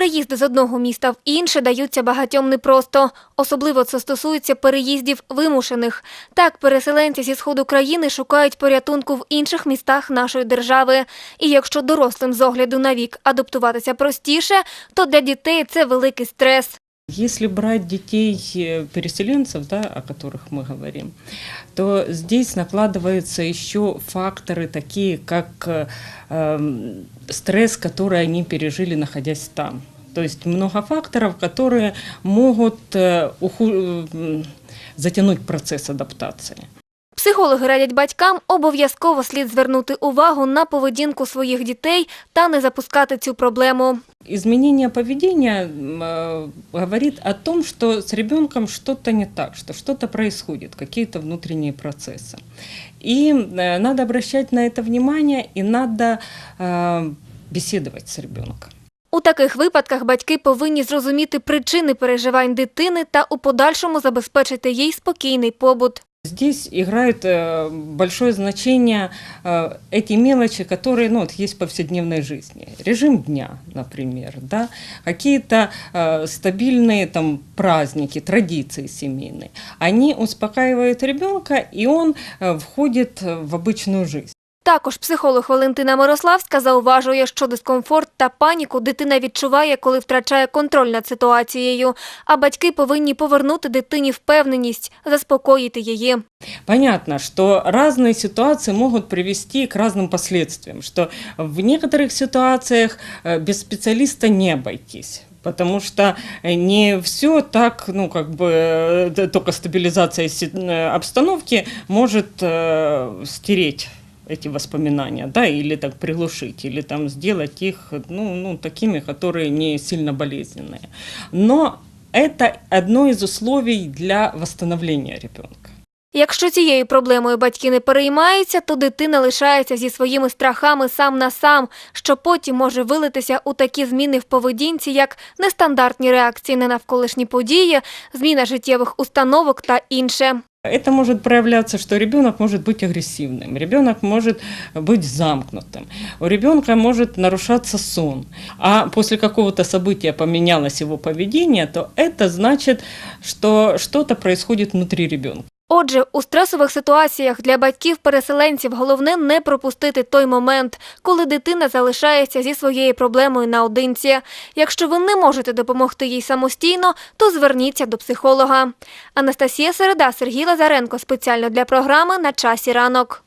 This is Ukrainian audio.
Переїзди з одного міста в інше даються багатьом непросто. Особливо це стосується переїздів вимушених. Так, переселенці зі сходу країни шукають порятунку в інших містах нашої держави. І якщо дорослим з огляду на вік адаптуватися простіше, то для дітей це великий стрес. Если брать детей э, переселенцев, да, о которых мы говорим, то здесь накладываются еще факторы такие, как э, эм, стресс, который они пережили, находясь там. То есть много факторов, которые могут э, уху- м, затянуть процесс адаптации. Психологи радять батькам обов'язково слід звернути увагу на поведінку своїх дітей та не запускати цю проблему. Изменение поведения м, э, говорит о том, что с ребенком что-то не так, что что-то происходит, какие-то внутренние процессы. И э, надо обращать на это внимание, и надо э, беседовать с ребенком. У таких випадках батьки повинні зрозуміти причини переживань дитини та у подальшому забезпечити їй спокійний побут. Здесь играют э, большое значение э, эти мелочи, которые ну, вот есть в повседневной жизни. Режим дня, например, да? какие-то э, стабильные там, праздники, традиции семейные. Они успокаивают ребенка, и он э, входит в обычную жизнь. Також психолог Валентина Мирославська зауважує, що дискомфорт та паніку дитина відчуває, коли втрачає контроль над ситуацією, а батьки повинні повернути дитині впевненість, заспокоїти її. Понятно, что разные ситуации могут привести к разным последствиям, что в некоторых ситуациях э, без специалиста не обойтись. Потому что э, не все так, ну, как бы, э, т- только стабилизация си- э, обстановки может э, стереть эти воспоминания, да, или так приглушить, или там сделать их, ну, ну, такими, которые не сильно болезненные. Но это одно из условий для восстановления ребенка. Якщо цією проблемою батьки не переймаються, то дитина лишається зі своїми страхами сам на сам, що потім може вилитися у такі зміни в поведінці, як нестандартні реакції на навколишні події, зміна життєвих установок та інше. Это может проявляться, что ребенок может быть агрессивным, ребенок может быть замкнутым, у ребенка может нарушаться сон. А после какого-то события поменялось его поведение, то это значит, что что-то происходит внутри ребенка. Отже, у стресових ситуаціях для батьків-переселенців головне не пропустити той момент, коли дитина залишається зі своєю проблемою наодинці. Якщо ви не можете допомогти їй самостійно, то зверніться до психолога. Анастасія Середа, Сергій Лазаренко спеціально для програми на часі ранок.